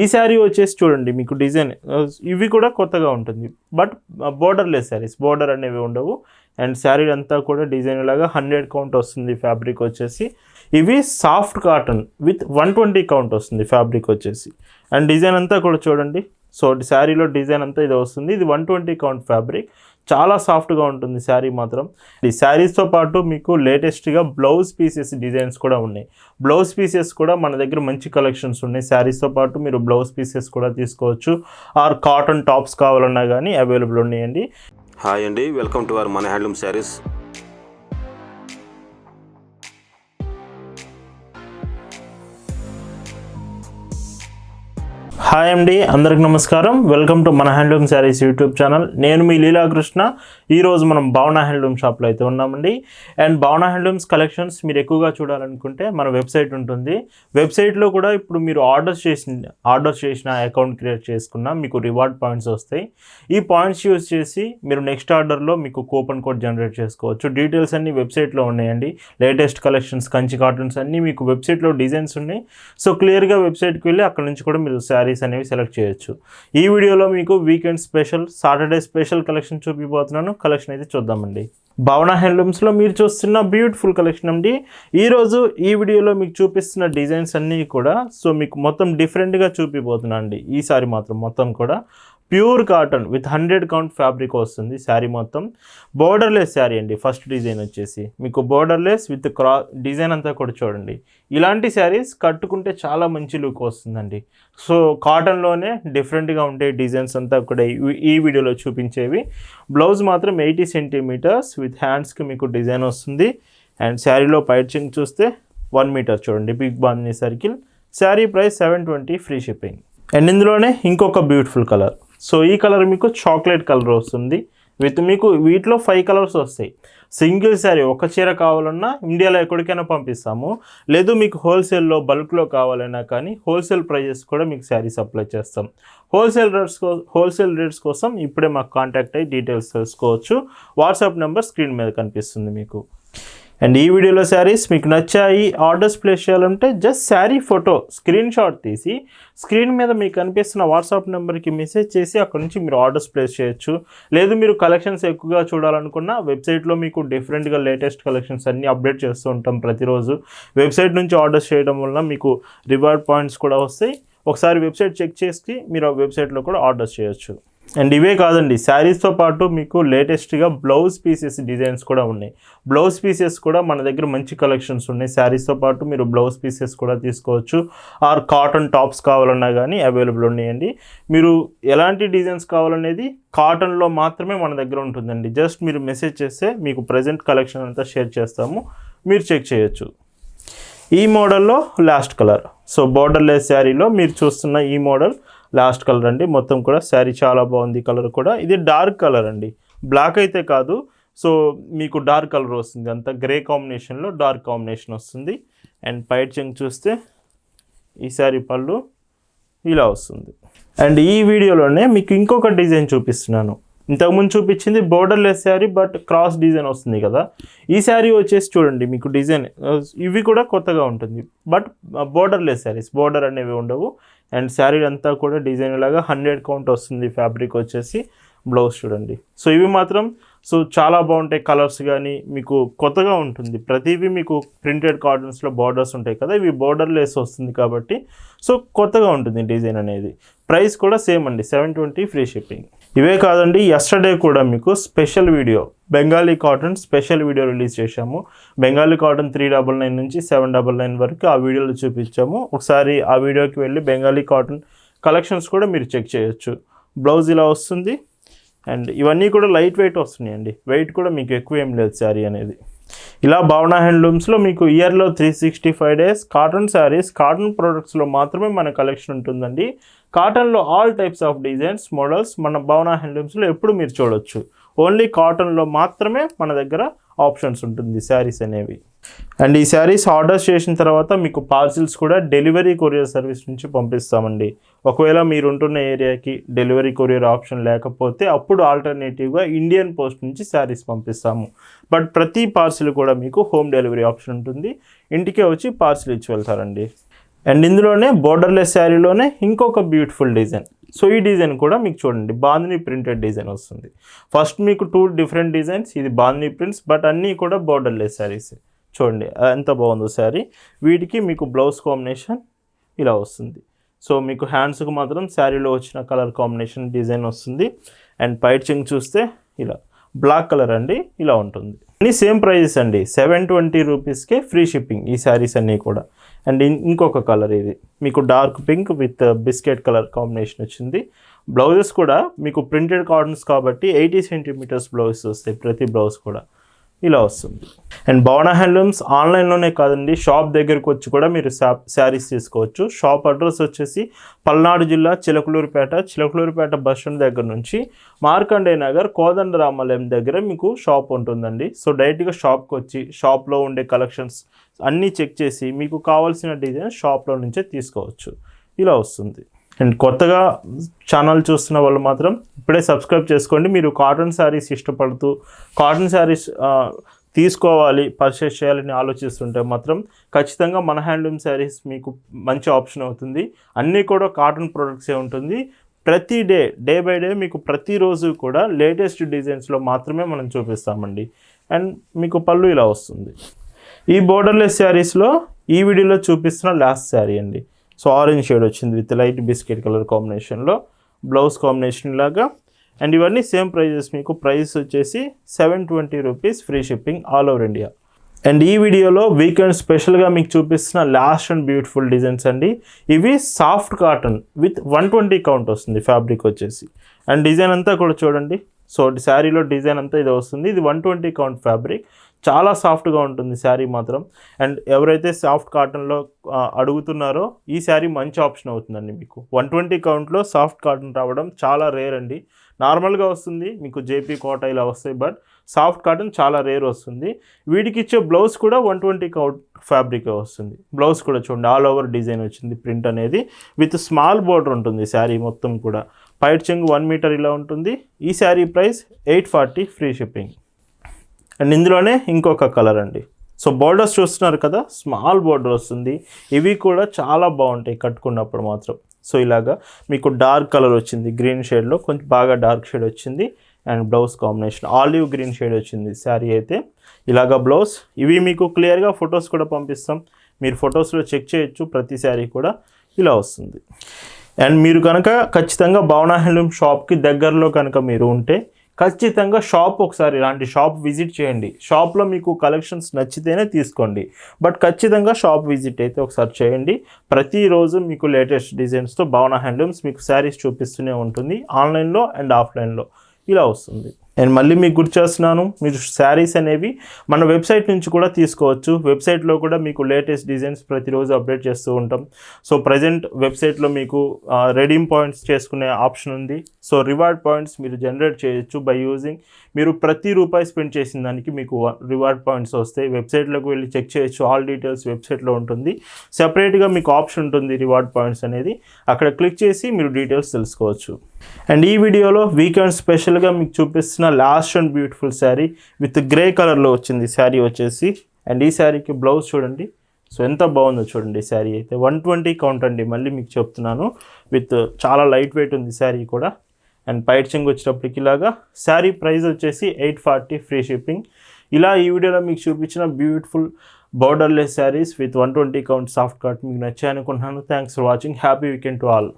ఈ శారీ వచ్చేసి చూడండి మీకు డిజైన్ ఇవి కూడా కొత్తగా ఉంటుంది. బట్ బోర్డర్లెస్ శారీస్ బోర్డర్ అనేవి ఉండవు. అండ్ శారీ అంతా కూడా డిజైన్ లాగా హండ్రెడ్ కౌంట్ వస్తుంది ఫ్యాబ్రిక్ వచ్చేసి. ఇవి soft cotton with one twenty count వస్తుంది ఫ్యాబ్రిక్ వచ్చేసి. అండ్ డిజైన్ అంతా కూడా చూడండి. సో శారీలో డిజైన్ అంతా ఇది వస్తుంది. ఇది వన్ ట్వంటీ కౌంట్ ఫ్యాబ్రిక్. చాలా సాఫ్ట్గా ఉంటుంది శారీ మాత్రం. ఈ శారీస్తో పాటు మీకు లేటెస్ట్గా బ్లౌజ్ పీసెస్ డిజైన్స్ కూడా ఉన్నాయి. బ్లౌజ్ పీసెస్ కూడా మన దగ్గర మంచి కలెక్షన్స్ ఉన్నాయి. శారీస్తో పాటు మీరు బ్లౌజ్ పీసెస్ కూడా తీసుకోవచ్చు. ఆర్ కాటన్ టాప్స్ కావాలన్నా కానీ అవైలబుల్ ఉన్నాయండి. హాయ్ అండి. వెల్కమ్ టు అవర్ మన హ్యాండ్లూమ్ శారీస్. హాయ్ అండి అందరికి నమస్కారం. వెల్కమ్ టు మన హ్యాండ్లూమ్ శారీస్ యూట్యూబ్ ఛానల్. నేను మీ లీలాకృష్ణ. ఈరోజు మనం భావన హ్యాండ్లూమ్ షాప్లో అయితే ఉన్నామండి. అండ్ భావన హ్యాండ్లూమ్స్ కలెక్షన్స్ మీరు ఎక్కువగా చూడాలనుకుంటే మన వెబ్సైట్ ఉంటుంది. వెబ్సైట్లో కూడా ఇప్పుడు మీరు ఆర్డర్ చేసిన ఆర్డర్ చేసిన అకౌంట్ క్రియేట్ చేసుకున్న మీకు రివార్డ్ పాయింట్స్ వస్తాయి. ఈ పాయింట్స్ యూజ్ చేసి మీరు నెక్స్ట్ ఆర్డర్లో మీకు కూపన్ కోడ్ జనరేట్ చేసుకోవచ్చు. డీటెయిల్స్ అన్నీ వెబ్సైట్లో ఉన్నాయండి. లేటెస్ట్ కలెక్షన్స్ కంచి కార్టూన్స్ అన్నీ మీకు వెబ్సైట్లో డిజైన్స్ ఉన్నాయి. సో క్లియర్గా వెబ్సైట్కి వెళ్ళి అక్కడ నుంచి కూడా మీరు శారీస్ అనేవి సెలెక్ట్ చేయొచ్చు. ఈ వీడియోలో మీకు weekend special Saturday special collection చూపిపోతున్నాను collection అయితే చూద్దామండి. భావన హ్యాండ్లూమ్స్లో మీరు చూస్తున్న బ్యూటిఫుల్ కలెక్షన్ అండి. ఈరోజు ఈ వీడియోలో మీకు చూపిస్తున్న డిజైన్స్ అన్నీ కూడా సో మీకు మొత్తం డిఫరెంట్గా చూపిపోతున్నా అండి ఈసారి మాత్రం మొత్తం కూడా. Pure cotton with hundred count fabric వస్తుంది శారీ మొత్తం. బోర్డర్లెస్ శారీ అండి ఫస్ట్ డిజైన్ వచ్చేసి. మీకు బోర్డర్లెస్ విత్ క్రా డిజైన్ అంతా కూడా చూడండి. ఇలాంటి శారీస్ కట్టుకుంటే చాలా మంచి లుక్ వస్తుందండి. సో కాటన్లోనే డిఫరెంట్గా ఉండే డిజైన్స్ అంతా కూడా ఈ- ఈ వీడియోలో చూపించేవి. బ్లౌజ్ మాత్రం ఎయిటీ సెంటీమీటర్స్ విత్ హ్యాండ్స్కి మీకు డిజైన్ వస్తుంది. అండ్ శారీలో పైచింగ్ చూస్తే వన్ మీటర్ చూడండి big bandhi circle sari price seven twenty free shipping and ఇందులోనే ఇంకొక బ్యూటిఫుల్ కలర్ సో ఈ కలర్ మీకు చాక్లెట్ కలర్ వస్తుంది. విత్ మీకు వీటిలో ఫైవ్ కలర్స్ వస్తాయి. సింగిల్ శారీ ఒక చీర కావాలన్నా ఇండియాలో ఎక్కడికైనా పంపిస్తాము. లేదు మీకు హోల్సేల్లో బల్క్లో కావాలన్నా కానీ హోల్సేల్ ప్రైజెస్ కూడా మీకు శారీ సప్లై చేస్తాం. హోల్సేల్ రేట్స్ హోల్సేల్ రేట్స్ కోసం ఇప్పుడే మాకు కాంటాక్ట్ అయ్యి డీటెయిల్స్ తెలుసుకోవచ్చు. వాట్సాప్ నెంబర్ స్క్రీన్ మీద కనిపిస్తుంది మీకు. అండ్ ఈ వీడియోలో శారీస్ మీకు నచ్చాయి ఆర్డర్స్ ప్లేస్ చేయాలంటే just sari photo screen shot తీసి స్క్రీన్ మీద మీకు కనిపిస్తున్న వాట్సాప్ నెంబర్కి మెసేజ్ చేసి అక్కడ నుంచి మీరు ఆర్డర్స్ ప్లేస్ చేయొచ్చు. లేదు మీరు కలెక్షన్స్ ఎక్కువగా చూడాలనుకున్న వెబ్సైట్లో మీకు డిఫరెంట్గా లేటెస్ట్ కలెక్షన్స్ అన్నీ అప్డేట్ చేస్తూ ఉంటాం ప్రతిరోజు. వెబ్సైట్ నుంచి ఆర్డర్స్ చేయడం వల్ల మీకు రివార్డ్ పాయింట్స్ కూడా వస్తాయి. ఒకసారి వెబ్సైట్ చెక్ చేసి మీరు ఆ వెబ్సైట్లో కూడా ఆర్డర్స్ చేయొచ్చు. అండ్ ఇవే కాదండి శారీస్తో పాటు మీకు లేటెస్ట్గా బ్లౌజ్ పీసెస్ డిజైన్స్ కూడా ఉన్నాయి. బ్లౌజ్ పీసెస్ కూడా మన దగ్గర మంచి కలెక్షన్స్ ఉన్నాయి. శారీస్తో పాటు మీరు బ్లౌజ్ పీసెస్ కూడా తీసుకోవచ్చు. ఆర్ కాటన్ టాప్స్ కావాలన్నా కానీ అవైలబుల్ ఉన్నాయండి. మీరు ఎలాంటి డిజైన్స్ కావాలనేది కాటన్లో మాత్రమే మన దగ్గర ఉంటుందండి. జస్ట్ మీరు మెసేజ్ చేస్తే మీకు ప్రజెంట్ కలెక్షన్ అంతా షేర్ చేస్తాము. మీరు చెక్ చేయొచ్చు. ఈ మోడల్లో లాస్ట్ కలర్ సో బోర్డర్లెస్ శారీలో మీరు చూస్తున్న ఈ మోడల్ లాస్ట్ కలర్ అండి. మొత్తం కూడా శారీ చాలా బాగుంది. కలర్ కూడా. ఇది డార్క్ కలర్ అండి. బ్లాక్ అయితే కాదు. సో మీకు డార్క్ కలర్ వస్తుంది. అంత గ్రే కాంబినేషన్లో డార్క్ కాంబినేషన్ వస్తుంది. అండ్ పైట్ చెంగ్ చూస్తే ఈ శారీ పళ్ళు ఇలా వస్తుంది. అండ్ ఈ వీడియోలోనే మీకు ఇంకొక డిజైన్ చూపిస్తున్నాను. ఇంతకుముందు చూపించింది borderless sari but cross design వస్తుంది కదా. ఈ శారీ వచ్చేసి చూడండి మీకు డిజైన్ ఇవి కూడా కొత్తగా ఉంటుంది. బట్ బోర్డర్లెస్ శారీస్ బోర్డర్ అనేవి ఉండవు. అండ్ శారీ అంతా కూడా డిజైన్ లాగా హండ్రెడ్ కౌంట్ వస్తుంది ఫ్యాబ్రిక్ వచ్చేసి బ్లౌజ్ చూడండి. సో ఇవి మాత్రం సో చాలా బాగుంటాయి కలర్స్ కానీ మీకు కొత్తగా ఉంటుంది. ప్రతివి మీకు ప్రింటెడ్ కార్డన్స్లో బార్డర్స్ ఉంటాయి కదా ఇవి బార్డర్ లెస్ వస్తుంది కాబట్టి సో కొత్తగా ఉంటుంది డిజైన్ అనేది. ప్రైస్ కూడా సేమ్ అండి సెవెన్ ట్వంటీ ఫ్రీ షిప్పింగ్ ఇవే కాదండి ఎస్టర్డే కూడా మీకు special video Bengali cotton special video release చేశాము. Bengali cotton three double nine నుంచి సెవెన్ డబల్ నైన్ వరకు ఆ వీడియోలు చూపించాము. ఒకసారి ఆ వీడియోకి వెళ్ళి బెంగాలీ కాటన్ కలెక్షన్స్ కూడా మీరు చెక్ చేయొచ్చు. బ్లౌజ్ ఇలా వస్తుంది. అండ్ ఇవన్నీ కూడా లైట్ వెయిట్ వస్తున్నాయండి. వెయిట్ కూడా మీకు ఎక్కువ ఏం లేదు శారీ అనేది. ఇలా భావన హ్యాండ్లూమ్స్లో మీకు ఇయర్లో three sixty five days cotton saris cotton ప్రొడక్ట్స్లో మాత్రమే మన కలెక్షన్ ఉంటుందండి. కాటన్లో all types of designs models మన భావన హ్యాండ్లూమ్స్లో ఎప్పుడు మీరు చూడొచ్చు. ఓన్లీ కాటన్లో మాత్రమే మన దగ్గర ఆప్షన్స్ ఉంటుంది శారీస్ అనేవి. అండ్ ఈ శారీస్ ఆర్డర్ చేసిన తర్వాత మీకు పార్సిల్స్ కూడా డెలివరీ కొరియర్ సర్వీస్ నుంచి పంపిస్తామండి. ఒకవేళ మీరు ఉంటున్న ఏరియాకి డెలివరీ కొరియర్ ఆప్షన్ లేకపోతే అప్పుడు ఆల్టర్నేటివ్గా ఇండియన్ పోస్ట్ నుంచి శారీస్ పంపిస్తాము. బట్ ప్రతి పార్సిల్ కూడా మీకు హోమ్ డెలివరీ ఆప్షన్ ఉంటుంది. ఇంటికే వచ్చి పార్సిల్ ఇచ్చి వెళ్తారండి. అండ్ ఇందులోనే బోర్డర్లెస్ శారీలోనే ఇంకొక బ్యూటిఫుల్ డిజైన్. సో ఈ డిజైన్ కూడా మీకు చూడండి బాందిని ప్రింటెడ్ డిజైన్ వస్తుంది. ఫస్ట్ మీకు టూ డిఫరెంట్ డిజైన్స్ ఇది బాందిని ప్రింట్స్ బట్ అన్నీ కూడా బోర్డర్లెస్ శారీస్. చూడండి ఎంత బాగుందో శారీ. వీటికి మీకు బ్లౌజ్ కాంబినేషన్ ఇలా వస్తుంది. సో మీకు హ్యాండ్స్కి మాత్రం శారీలో వచ్చిన కలర్ కాంబినేషన్ డిజైన్ వస్తుంది. అండ్ పైచింగ్ చూస్తే ఇలా బ్లాక్ కలర్ అండి ఇలా ఉంటుంది. అన్నీ సేమ్ ప్రైజెస్ అండి సెవెన్ ట్వంటీ రూపీస్కే ఫ్రీ షిప్పింగ్ ఈ శారీస్ అన్నీ కూడా. అండ్ ఇంకొక కలర్ ఇది మీకు dark pink with biscuit colour combination వచ్చింది. బ్లౌజెస్ కూడా మీకు ప్రింటెడ్ కాటన్స్ కాబట్టి ఎయిటీ సెంటీమీటర్స్ బ్లౌజెస్ వస్తాయి ప్రతి బ్లౌజ్ కూడా. ఇలా వస్తుంది. అండ్ భవన హ్యాండ్లూమ్స్ ఆన్లైన్లోనే కాదండి. షాప్ దగ్గరకు వచ్చి కూడా మీరు శారీస్ తీసుకోవచ్చు. షాప్ అడ్రస్ వచ్చేసి పల్నాడు జిల్లా చిలకలూరుపేట చిలకలూరుపేట బస్ స్టాండ్ దగ్గర నుంచి మార్కండే నగర్ కోదండరామాలయం దగ్గర మీకు షాప్ ఉంటుందండి. సో డైరెక్ట్గా షాప్కి వచ్చి షాప్లో ఉండే కలెక్షన్స్ అన్నీ చెక్ చేసి మీకు కావాల్సిన డిజైన్ షాప్లో నుంచే తీసుకోవచ్చు. ఇలా వస్తుంది. అండ్ కొత్తగా ఛానల్ చూస్తున్న వాళ్ళు మాత్రం ఇప్పుడే సబ్స్క్రైబ్ చేసుకోండి. మీరు కాటన్ శారీస్ ఇష్టపడుతూ కాటన్ శారీస్ తీసుకోవాలి పర్చేస్ చేయాలని ఆలోచిస్తుంటే మాత్రం ఖచ్చితంగా మన హ్యాండ్లూమ్ శారీస్ మీకు మంచి ఆప్షన్ అవుతుంది. అన్నీ కూడా కాటన్ ప్రొడక్ట్సే ఉంటుంది. ప్రతి డే డే బై డే మీకు ప్రతిరోజు కూడా లేటెస్ట్ డిజైన్స్లో మాత్రమే మనం చూపిస్తామండి. అండ్ మీకు పళ్ళు ఇలా వస్తుంది. ఈ బోర్డర్లెస్ శారీస్లో ఈ వీడియోలో చూపిస్తున్న లాస్ట్ శారీ అండి. సో ఆరెంజ్ షేడ్ వచ్చింది విత్ లైట్ బిస్కెట్ కలర్ కాంబినేషన్లో బ్లౌజ్ కాంబినేషన్ లాగా. అండ్ ఇవన్నీ సేమ్ ప్రైజెస్ మీకు ప్రైస్ వచ్చేసి seven twenty rupees free shipping all over India. And ఈ వీడియోలో వీకెండ్ స్పెషల్గా మీకు చూపిస్తున్న లాస్ట్ అండ్ బ్యూటిఫుల్ డిజైన్స్ అండి. ఇవి soft cotton with one twenty count వస్తుంది ఫ్యాబ్రిక్ వచ్చేసి. అండ్ డిజైన్ అంతా కూడా చూడండి. సో శారీలో డిజైన్ అంతా ఇది వస్తుంది. ఇది వన్ ట్వంటీ కౌంట్ ఫ్యాబ్రిక్. చాలా సాఫ్ట్గా ఉంటుంది శారీ మాత్రం. అండ్ ఎవరైతే సాఫ్ట్ కాటన్లో అడుగుతున్నారో ఈ శారీ మంచి ఆప్షన్ అవుతుందండి మీకు. వన్ ట్వంటీ కౌంట్లో సాఫ్ట్ కాటన్ రావడం చాలా రేర్ అండి. నార్మల్గా వస్తుంది మీకు జేపీ కోట ఇలా వస్తాయి బట్ సాఫ్ట్ కాటన్ చాలా రేర్ వస్తుంది. వీటికి ఇచ్చే బ్లౌజ్ కూడా వన్ ట్వంటీ కౌంట్ ఫ్యాబ్రిక్ వస్తుంది. బ్లౌజ్ కూడా చూడండి ఆల్ ఓవర్ డిజైన్ వచ్చింది ప్రింట్ అనేది. విత్ స్మాల్ బోర్డర్ ఉంటుంది శారీ మొత్తం కూడా. పైట్ చెంగు వన్ మీటర్ ఇలా ఉంటుంది. ఈ sari price eight forty free shipping. And ఇందులోనే ఇంకొక కలర్ అండి. సో బోర్డర్స్ చూస్తున్నారు కదా స్మాల్ బోర్డర్ వస్తుంది. ఇవి కూడా చాలా బాగుంటాయి కట్టుకున్నప్పుడు మాత్రం. సో ఇలాగా మీకు డార్క్ కలర్ వచ్చింది గ్రీన్ షేడ్లో కొంచెం బాగా డార్క్ షేడ్ వచ్చింది and blouse combination olive green shade వచ్చింది శారీ అయితే. ఇలాగా బ్లౌజ్ ఇవి మీకు క్లియర్గా ఫొటోస్ కూడా పంపిస్తాం. మీరు ఫొటోస్లో చెక్ చేయొచ్చు ప్రతి శారీ కూడా ఇలా వస్తుంది. అండ్ మీరు కనుక ఖచ్చితంగా భావన హ్యాండ్లూమ్ షాప్కి దగ్గరలో కనుక మీరు ఉంటే ఖచ్చితంగా షాప్ ఒకసారి ఇలాంటి షాప్ విజిట్ చేయండి. షాప్లో మీకు కలెక్షన్స్ నచ్చితేనే తీసుకోండి. బట్ ఖచ్చితంగా షాప్ విజిట్ అయితే ఒకసారి చేయండి. ప్రతిరోజు మీకు లేటెస్ట్ డిజైన్స్తో భావన హ్యాండ్లూమ్స్ మీకు శారీస్ చూపిస్తూనే ఉంటుంది. ఆన్లైన్లో అండ్ ఆఫ్లైన్లో ఇలా వస్తుంది. నేను మళ్ళీ మీకు గుర్తు చేస్తున్నాను మీరు శారీస్ అనేవి మన వెబ్సైట్ నుంచి కూడా తీసుకోవచ్చు. వెబ్సైట్లో కూడా మీకు లేటెస్ట్ డిజైన్స్ ప్రతిరోజు అప్డేట్ చేస్తూ ఉంటాం. సో ప్రజెంట్ వెబ్సైట్లో మీకు రెడీమ్ పాయింట్స్ చేసుకునే ఆప్షన్ ఉంది. సో రివార్డ్ పాయింట్స్ మీరు జనరేట్ చేయొచ్చు బై యూజింగ్ మీరు ప్రతి రూపాయి స్పెండ్ చేసిన దానికి మీకు రివార్డ్ పాయింట్స్ వస్తాయి. వెబ్సైట్లోకి వెళ్ళి చెక్ చేయొచ్చు. ఆల్ డీటెయిల్స్ వెబ్సైట్లో ఉంటుంది. సెపరేట్గా మీకు ఆప్షన్ ఉంటుంది రివార్డ్ పాయింట్స్ అనేది. అక్కడ క్లిక్ చేసి మీరు డీటెయిల్స్ తెలుసుకోవచ్చు. అండ్ ఈ వీడియోలో వీకెండ్ స్పెషల్గా మీకు చూపిస్తున్న last and beautiful sari with grey కలర్లో వచ్చింది. శారీ వచ్చేసి అండ్ ఈ శారీకి బ్లౌజ్ చూడండి. సో ఎంత బాగుందో చూడండి శారీ అయితే. వన్ ట్వంటీ కౌంట్ అండి. మళ్ళీ మీకు చెప్తున్నాను. విత్ చాలా లైట్ వెయిట్ ఉంది శారీ కూడా. అండ్ పైట్ వచ్చినప్పటికి వచ్చేటప్పటికి ఇలాగా శారీ ప్రైస్ వచ్చేసి ఎయిట్ ఫార్టీ ఫ్రీ షిప్పింగ్ ఇలా ఈ వీడియోలో మీకు చూపించిన beautiful borderless saris with one twenty count soft cart మీకు నచ్చాయనుకుంటున్నాను. Thanks for watching happy weekend to all